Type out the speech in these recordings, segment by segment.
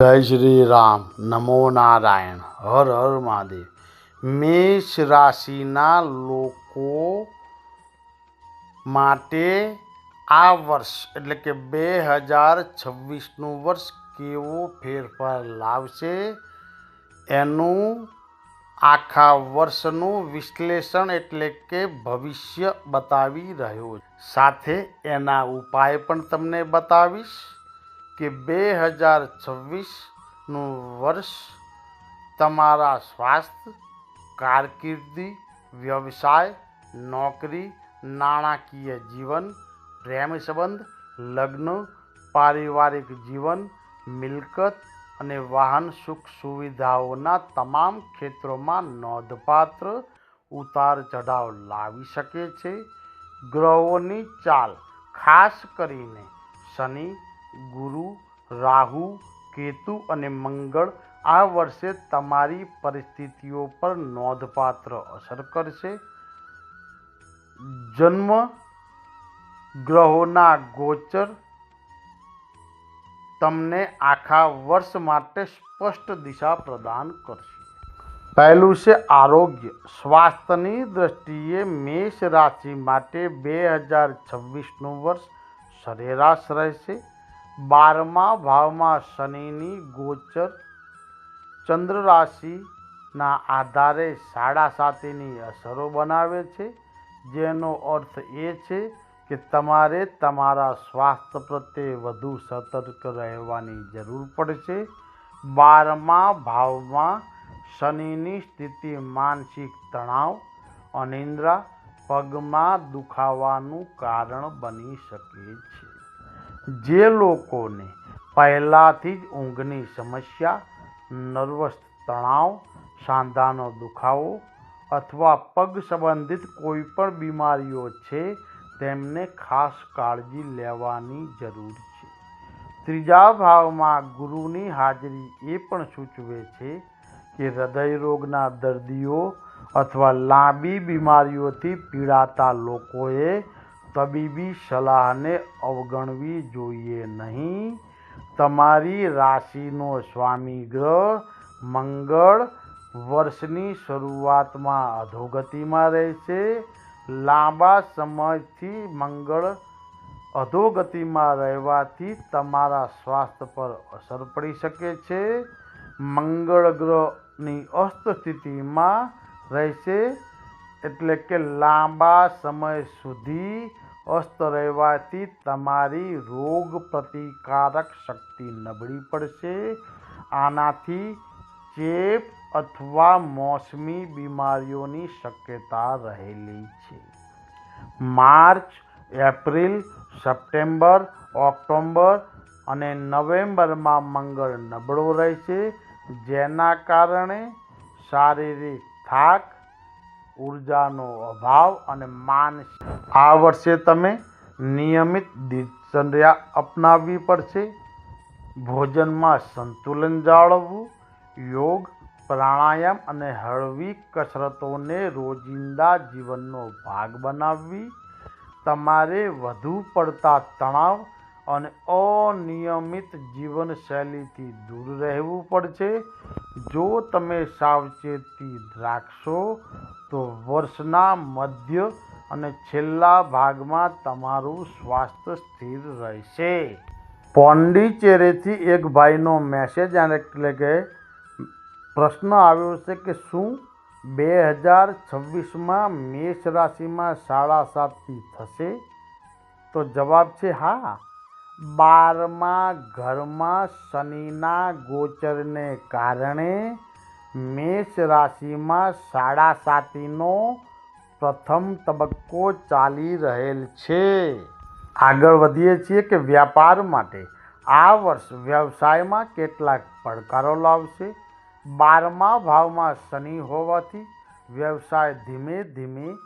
જય શ્રી રામ. નમો નારાયણ. હર હર મહાદેવ. મેષ રાશિના લોકો માટે આ વર્ષ, એટલે કે બે હજાર છવ્વીસનું વર્ષ કેવો ફેરફાર લાવશે, એનું આખા વર્ષનું વિશ્લેષણ એટલે કે ભવિષ્ય બતાવી રહ્યો સાથે એના ઉપાય પણ તમને બતાવીશ. કે બે હજાર છવ્વીસનું વર્ષ તમારા સ્વાસ્થ્ય કારકિર્દી, વ્યવસાય, નોકરી, નાણાકીય જીવન, પ્રેમ સંબંધ, લગ્ન, પારિવારિક જીવન, મિલકત અને વાહન સુખ સુવિધાઓના તમામ ક્ષેત્રોમાં નોંધપાત્ર ઉતાર ચઢાવ લાવી શકે છે. ગ્રહોની ચાલ ખાસ કરીને શનિ ગુરુ, રાહુ, કેતુ અને મંગળ આ વર્ષે તમારી પરિસ્થિતિઓ પર નોંધપાત્ર અસર કરશે. જન્મ ગ્રહોના ગોચર તમને આખા વર્ષ માટે સ્પષ્ટ દિશા પ્રદાન કરશે. પહેલું છે આરોગ્ય. સ્વાસ્થ્યની દ્રષ્ટિએ મેષ રાશિ માટે બે હજાર છવ્વીસનું વર્ષ સરેરાશ રહેશે. બારમા ભાવમાં શનિની ગોચર ચંદ્ર રાશિના આધારે સાડા સાતીની અસરો બનાવે છે, જેનો અર્થ એ છે કે તમારે તમારા સ્વાસ્થ્ય પ્રત્યે વધુ સતર્ક રહેવાની જરૂર પડશે. બારમા ભાવમાં શનિની સ્થિતિ માનસિક તણાવ, અનિંદ્રા, પગમાં દુખાવાનું કારણ બની શકે છે. જે લોકોને પહેલાંથી જ ઊંઘની સમસ્યા, નર્વસ તણાવ, સાંધાનો દુખાવો અથવા પગ સંબંધિત કોઈ પણ બીમારીઓ છે, તેમને ખાસ કાળજી લેવાની જરૂર છે. ત્રીજા ભાવમાં ગુરુની હાજરી એ પણ સૂચવે છે કે હૃદય રોગના દર્દીઓ અથવા લાંબી બીમારીઓથી પીડાતા લોકોએ તબીબી સલાહને અવગણવી જોઈએ નહીં. તમારી રાશિનો સ્વામી ગ્રહ મંગળ વર્ષની શરૂઆતમાં અધોગતિમાં રહેશે. લાંબા સમયથી મંગળ અધોગતિમાં રહેવાથી તમારા સ્વાસ્થ્ય પર અસર પડી શકે છે. મંગળ ગ્રહની અસ્ત સ્થિતિમાં રહેશે. એટલે કે લાંબા સમય સુધી અસ્ત રહેવાથી તમારી રોગ પ્રતિકારક શક્તિ નબળી પડશે. આનાથી ચેપ અથવા મોસમી બીમારીઓની શક્યતા રહેલી છે. માર્ચ, એપ્રિલ, સપ્ટેમ્બર ઓક્ટોબર અને નવેમ્બરમાં મંગળ નબળો રહેશે, જેના કારણે શારીરિક થાક ઉર્જાનો અભાવ અને માનસિક આ વર્ષે તમે નિયમિત દિનચર્યા અપનાવવી પડશે. ભોજનમાં સંતુલન જાળવવું, યોગ, પ્રાણાયામ અને હળવી કસરતોને રોજિંદા જીવનનો ભાગ બનાવવી, તમારે વધુ પડતા તણાવ અને અનિયમિત જીવનશૈલીથી દૂર રહેવું પડશે. જો તમે સાવચેતી રાખશો, તો વર્ષના મધ્ય અને છેલ્લા ભાગમાં તમારું સ્વાસ્થ્ય સ્થિર રહેશે. પોંડિચેરીથી એક ભાઈનો મેસેજ એટલે કે પ્રશ્ન આવ્યો છે કે શું બે હજાર છવ્વીસમાં મેષ રાશિમાં સાડા સાતથી થશે? તો જવાબ છે હા. બારમા ઘરમાં શનિના ગોચરને કારણે મેષ રાશિમાં સાડા સાતીનો પ્રથમ તબક્કો ચાલી રહેલ છે. આગળ વધીએ છીએ કે વ્યાપાર માટે. આ વર્ષ વ્યવસાયમાં કેટલાક પડકારો લાવશે. બારમા ભાવમાં શનિ હોવાથી વ્યવસાય ધીમે ધીમે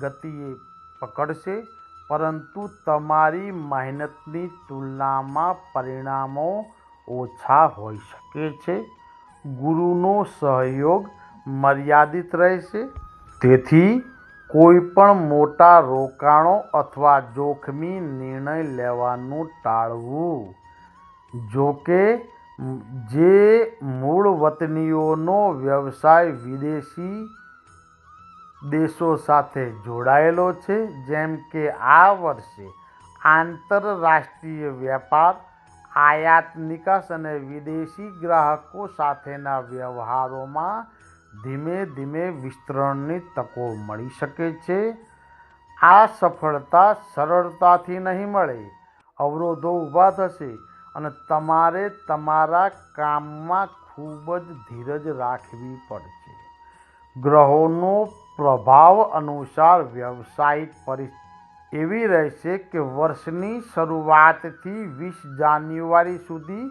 ગતિએ પકડશે. પરંતુ તમારી મહેનતની તુલનામાં પરિણામો ઓછા હોઈ શકે છે. ગુરુનો સહયોગ મર્યાદિત રહેશે. તેથી કોઈ પણ મોટા રોકાણો અથવા જોખમી નિર્ણય લેવાનું ટાળવું. જો કે જે મૂળ વતનીઓનો વ્યવસાય વિદેશી દેશો સાથે જોડાયેલો છે, જેમ કે આ વર્ષે આંતરરાષ્ટ્રીય વેપાર આયાત નિકાસ અને વિદેશી ગ્રાહકો સાથેના વ્યવહારોમાં ધીમે ધીમે વિસ્તરણની તકો મળી શકે છે. આ સફળતા સરળતાથી નહીં મળે, અવરોધો ઊભા થશે અને તમારે તમારા કામમાં ખૂબ જ ધીરજ રાખવી પડશે. ગ્રહોનો પ્રભાવ અનુસાર વ્યવસાયિક પરિસ્થિતિ એવી રહેશે કે વર્ષની શરૂઆતથી વીસ જાન્યુઆરી સુધી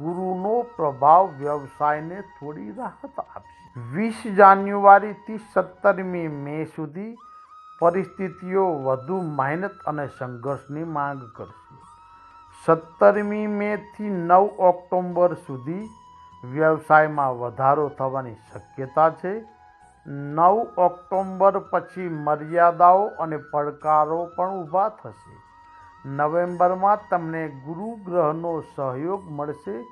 ગુરુનો પ્રભાવ વ્યવસાયને થોડી રાહત આપશે. વીસ જાન્યુઆરીથી સત્તરમી મે સુધી પરિસ્થિતિઓ વધુ મહેનત અને સંઘર્ષની માંગ કરશે. સત્તરમી મેથી નવ ઓક્ટોબર સુધી વ્યવસાયમાં વધારો થવાની શક્યતા છે. નવ ઓક્ટોબર પછી મર્યાદાઓ અને પડકારો પણ ઊભા થશે. નવેમ્બરમાં તમને ગુરુ ગ્રહનો સહયોગ મળશે,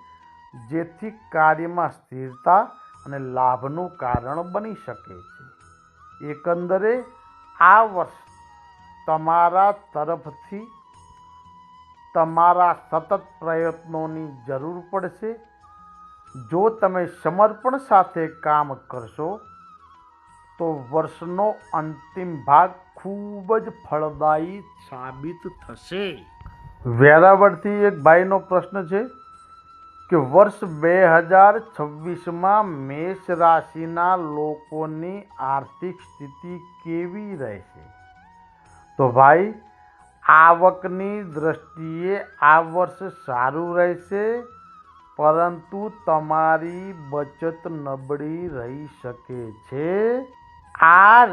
જેથી કાર્યમાં સ્થિરતા અને લાભનું કારણ બની શકે છે. એકંદરે, આ વર્ષ તમારા તરફથી તમારા સતત પ્રયત્નોની જરૂર પડશે. જો તમે સમર્પણ સાથે કામ કરશો તો વર્ષનો અંતિમ ભાગ ખૂબ જ ફળદાયી સાબિત થશે. વેરાવળથી એક ભાઈનો પ્રશ્ન છે કે વર્ષ બે હજાર છવ્વીસમાં મેષ રાશિના લોકોની આર્થિક સ્થિતિ કેવી રહેશે? તો ભાઈ, આવકની દ્રષ્ટિએ આ વર્ષ સારું રહેશે, પરંતુ તમારી બચત નબળી રહી શકે છે. આ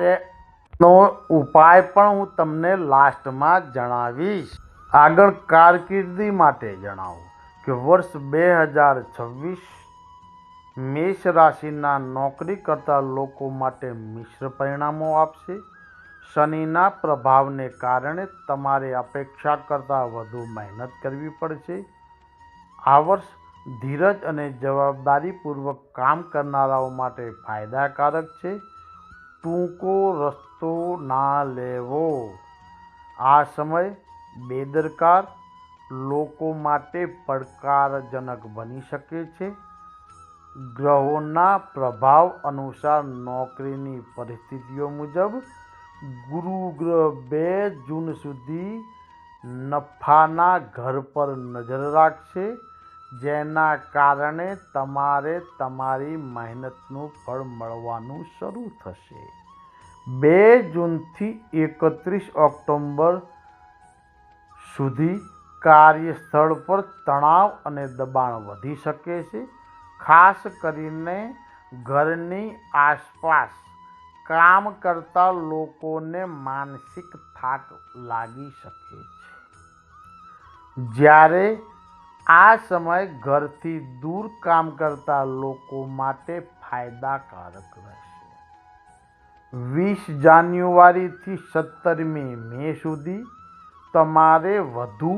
નો ઉપાય પણ હું તમને લાસ્ટમાં જણાવીશ. આગળ કારકિર્દી માટે જણાવું કે વર્ષ બે હજાર છવ્વીસ મેષ રાશિના નોકરી કરતા લોકો માટે મિશ્ર પરિણામો આપશે. શનિના પ્રભાવને કારણે તમારે અપેક્ષા કરતાં વધુ મહેનત કરવી પડશે. આ વર્ષ ધીરજ અને જવાબદારીપૂર્વક કામ કરનારાઓ માટે ફાયદાકારક છે. ટૂંકો રસ્તો ના લેવો. આ સમય બેદરકાર, લોકો માટે પડકારજનક બની શકે છે. ગ્રહોના પ્રભાવ અનુસાર નોકરીની પરિસ્થિતિઓ મુજબ ગુરુ ગ્રહ બે જૂન સુધી નફાના ઘર પર નજર રાખશે. જેના કારણે તમારે તમારી મહેનતનું ફળ મળવાનું શરૂ થશે. બે જૂનથી એકત્રીસ ઓક્ટોબર સુધી કાર્યસ્થળ પર તણાવ અને દબાણ વધી શકે છે, ખાસ કરીને ઘરની આસપાસ. કામ કરતા લોકોને માનસિક થાક લાગી શકે છે. જ્યારે આ સમય ઘરથી દૂર કામ કરતા લોકો માટે ફાયદાકારક રહેશે. વીસ જાન્યુઆરીથી સત્તરમી મે સુધી તમારે વધુ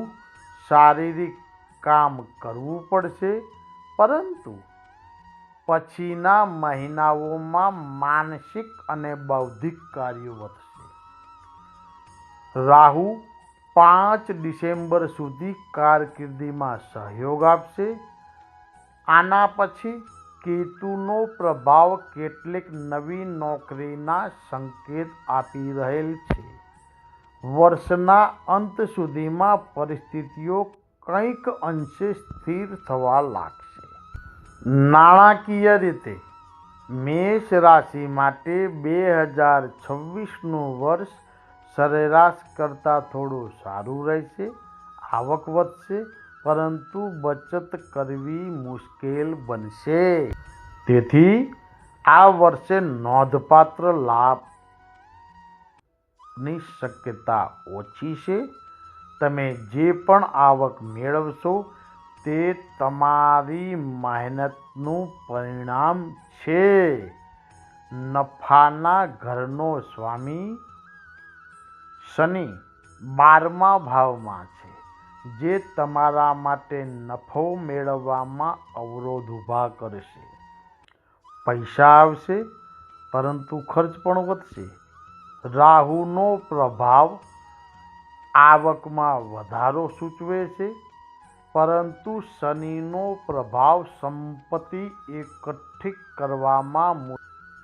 શારીરિક કામ કરવું પડશે, પરંતુ પછીના મહિનાઓમાં માનસિક અને બૌદ્ધિક કાર્યો વધશે. રાહુ પાંચ ડિસેમ્બર સુધી કારકિર્દીમાં સહયોગ આપશે. આના પછી કેતુનો પ્રભાવ કેટલીક નવી નોકરીના સંકેત આપી રહેલ છે. વર્ષના અંત સુધીમાં પરિસ્થિતિઓ કંઈક અંશે સ્થિર થવા લાગશે. નાણાકીય રીતે, મેષ રાશિ માટે બે હજાર છવ્વીસનું વર્ષ સરેરાશ કરતાં થોડું સારું રહેશે, આવક વધશે, પરંતુ બચત કરવી મુશ્કેલ બનશે. તેથી આ વર્ષે નોંધપાત્ર લાભની શક્યતા ઓછી છે. તમે જે પણ આવક મેળવશો, તે તમારી મહેનતનું પરિણામ છે. નફાના ઘરનો સ્વામી શનિ બારમા ભાવમાં છે, જે તમારા માટે નફો મેળવવામાં અવરોધ ઊભા કરશે. પૈસા આવશે, પરંતુ ખર્ચ પણ વધશે. રાહુનો પ્રભાવ આવકમાં વધારો સૂચવે છે, પરંતુ શનિનો પ્રભાવ સંપત્તિ એકઠી કરવામાં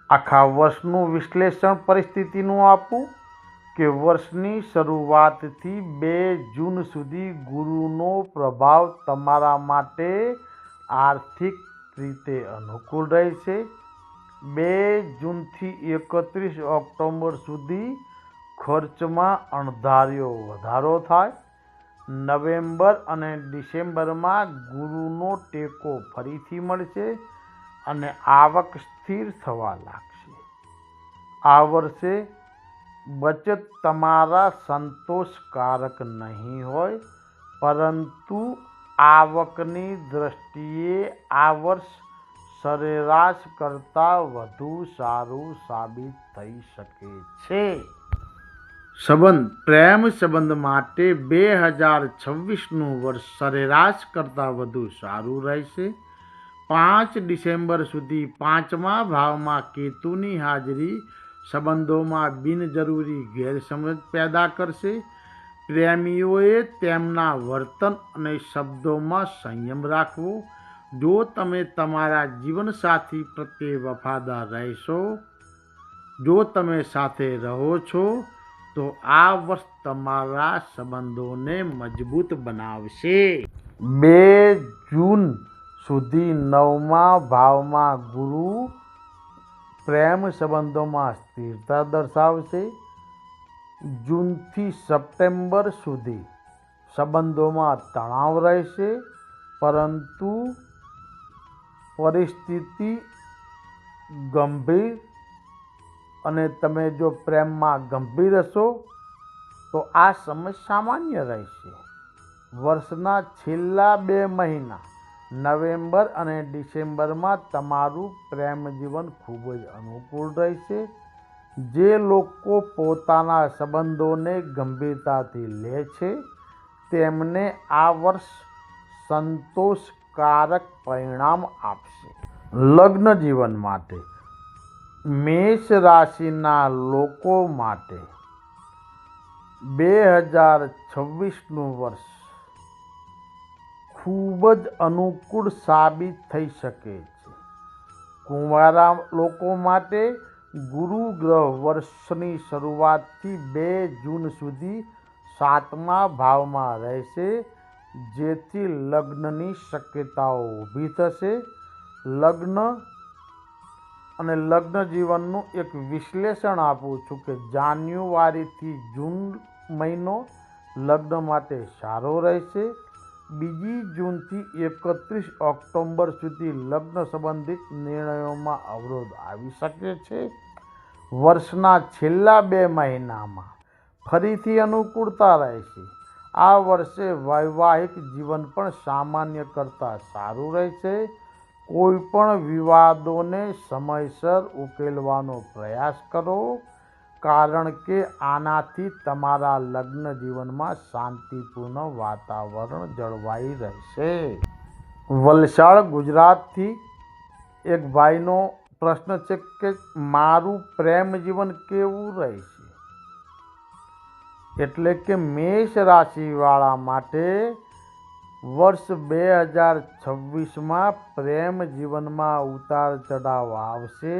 આખા વર્ષનું વિશ્લેષણ પરિસ્થિતિનું આપવું કે વર્ષની શરૂઆતથી બે જૂન સુધી ગુરુનો પ્રભાવ તમારા માટે આર્થિક રીતે અનુકૂળ રહેશે. બે જૂનથી એકત્રીસ ઓક્ટોબર સુધી ખર્ચમાં અણધાર્યો વધારો થાય. નવેમ્બર અને ડિસેમ્બરમાં ગુરુનો ટેકો ફરીથી મળશે અને આવક સ્થિર થવા લાગશે. આ વર્ષે બચત તમારા સંતોષકારક નહીં હોય, પરંતુ આવકની દ્રષ્ટિએ આ વર્ષ સરેરાશ કરતાં વધુ સારું સાબિત થઈ શકે છે. સંબંધ, પ્રેમ સંબંધ માટે બે હજાર છવ્વીસનું વર્ષ સરેરાશ કરતાં વધુ સારું રહેશે. પાંચ ડિસેમ્બર સુધી પાંચમા ભાવમાં કેતુની હાજરી સંબંધોમાં બિનજરૂરી ગેરસમજ પેદા કરશે. પ્રેમીઓએ તેમના વર્તન અને શબ્દોમાં સંયમ રાખવો. જો તમે તમારા જીવનસાથી પ્રત્યે વફાદાર રહેશો, જો તમે સાથે રહો છો, તો આ વર્ષ તમારા સંબંધોને મજબૂત બનાવશે. બે જૂન સુધી નવમા ભાવમાં ગુરુ પ્રેમ સંબંધોમાં સ્થિરતા દર્શાવશે. જૂનથી સપ્ટેમ્બર સુધી સંબંધોમાં તણાવ રહેશે, પરંતુ પરિસ્થિતિ ગંભીર અને તમે જો પ્રેમમાં ગંભીર હશો, તો આ સમય સામાન્ય રહેશે. વર્ષના છેલ્લા બે મહિના નવેમ્બર અને ડિસેમ્બરમાં તમારું પ્રેમ જીવન ખૂબ જ અનુકૂળ રહેશે. જે લોકો પોતાના સંબંધોને ગંભીરતાથી લે છે, તેમને આ વર્ષ સંતોષકારક પરિણામ આપશે. લગ્ન જીવન માટે, મેષ રાશિના લોકો માટે, બે હજાર છવ્વીસનું વર્ષ ખૂબ જ અનુકૂળ સાબિત થઈ શકે છે. કુંવારા લોકો માટે ગુરુ ગ્રહ વર્ષની શરૂઆતથી બે જૂન સુધી સાતમા ભાવમાં રહેશે, જેથી લગ્નની શક્યતાઓ ઊભી થશે. લગ્ન અને લગ્ન જીવનનું એક વિશ્લેષણ આપું છું કે જાન્યુઆરીથી જૂન મહિનો લગ્ન માટે સારો રહેશે. બીજી જૂનથી એકત્રીસ ઓક્ટોબર સુધી લગ્ન સંબંધિત નિર્ણયોમાં અવરોધ આવી શકે છે. વર્ષના છેલ્લા બે મહિનામાં ફરીથી અનુકૂળતા રહેશે આ વર્ષે વૈવાહિક જીવન પણ સામાન્ય કરતાં સારું રહેશે કોઈ પણ વિવાદોને સમયસર ઉકેલવાનો પ્રયાસ કરો. કારણ કે આનાથી તમારા લગ્ન જીવનમાં શાંતિપૂર્ણ વાતાવરણ જળવાઈ રહેશે. વલસાડ, ગુજરાતથી એક ભાઈનો પ્રશ્ન છે કે મારું પ્રેમ જીવન કેવું રહેશે? એટલે કે મેષ રાશિવાળા માટે વર્ષ બે હજાર છવ્વીસમાં પ્રેમ જીવનમાં ઉતાર ચઢાવ આવશે.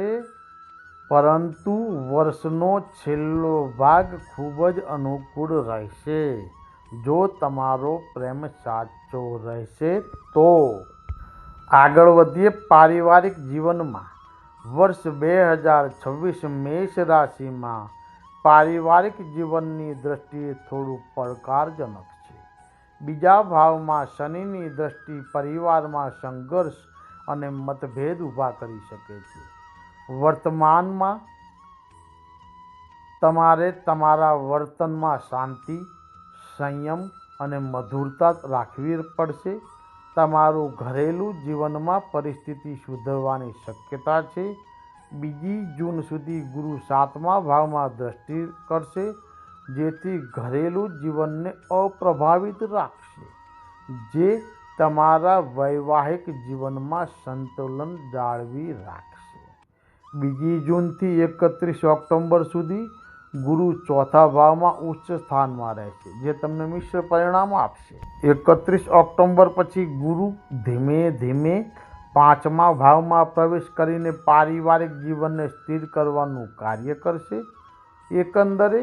પરંતુ વર્ષનો છેલ્લો ભાગ ખૂબ જ અનુકૂળ રહેશે. જો તમારો પ્રેમ સાચો રહેશે તો. આગળ વધીએ પારિવારિક જીવનમાં. વર્ષ બે હજાર છવ્વીસ મેષ રાશિમાં પારિવારિક જીવનની દ્રષ્ટિએ થોડું પડકારજનક છે. બીજા ભાવમાં શનિની દ્રષ્ટિ પરિવારમાં સંઘર્ષ અને મતભેદ ઊભા કરી શકે છે. વર્તમાનમાં તમારે તમારા વર્તનમાં શાંતિ, સંયમ અને મધુરતા રાખવી પડશે. તમારું ઘરેલું જીવનમાં પરિસ્થિતિ સુધરવાની શક્યતા છે. બીજી જૂન સુધી ગુરુ સાતમા ભાવમાં દ્રષ્ટિ કરશે, જેથી ઘરેલું જીવનને અપ્રભાવિત રાખશે. જે તમારા વૈવાહિક જીવનમાં સંતુલન જાળવી રાખશે. બીજી જૂનથી એકત્રીસ ઓક્ટોબર સુધી ગુરુ ચોથા ભાવમાં ઉચ્ચ સ્થાનમાં રહેશે જે તમને મિશ્ર પરિણામ આપશે. એકત્રીસ ઓક્ટોબર પછી ગુરુ ધીમે ધીમે પાંચમા ભાવમાં પ્રવેશ કરીને પારિવારિક જીવનને સ્થિર કરવાનું કાર્ય કરશે. એકંદરે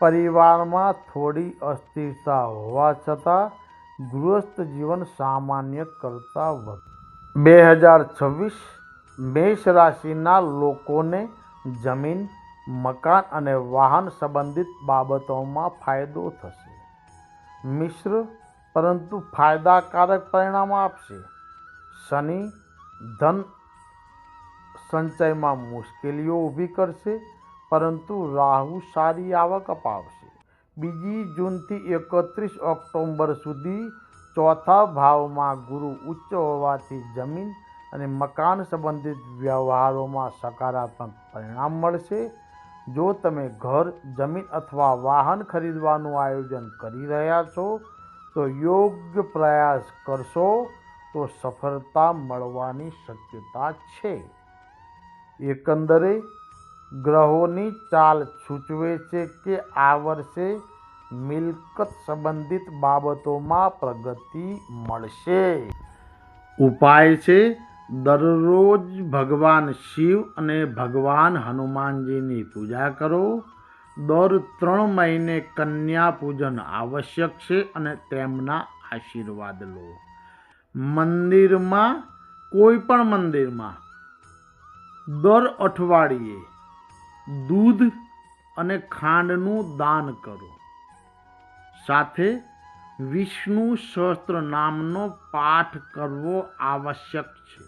પરિવારમાં થોડી અસ્થિરતા હોવા છતાં ગૃહસ્થ જીવન સામાન્ય કરતાં વધુ. બે હજાર છવ્વીસ મેષ રાશિના લોકોને જમીન, મકાન અને વાહન સંબંધિત બાબતોમાં ફાયદો થશે. મિશ્ર, પરંતુ ફાયદાકારક પરિણામ આપશે. શનિ, ધન સંચયમાં મુશ્કેલીઓ ઊભી કરશે, પરંતુ રાહુ સારી આવક અપાવશે. બીજી જૂનથી એકત્રીસ ઓક્ટોબર સુધી ચોથા ભાવમાં ગુરુ ઉચ્ચ હોવાથી જમીન અને મકાન સંબંધિત વ્યવહારોમાં સકારાત્મક પરિણામ મળશે. જો તમે ઘર, જમીન અથવા વાહન ખરીદવાનું આયોજન કરી રહ્યા છો, તો યોગ્ય પ્રયાસ કરશો તો સફળતા મળવાની શક્યતા છે. એકંદરે, ગ્રહોની ચાલ સૂચવે છે કે આ વર્ષે મિલકત સંબંધિત બાબતોમાં પ્રગતિ મળશે. ઉપાય છે દરરોજ ભગવાન શિવ અને ભગવાન હનુમાનજીની પૂજા કરો. દર ત્રણ મહિને કન્યા પૂજન આવશ્યક છે અને તેમના આશીર્વાદ લો. મંદિરમાં, કોઈ પણ મંદિરમાં, દર અઠવાડિયે દૂધ અને ખાંડનું દાન કરો. સાથે વિષ્ણુ સહસ્ત્ર નામનો પાઠ કરવો આવશ્યક છે.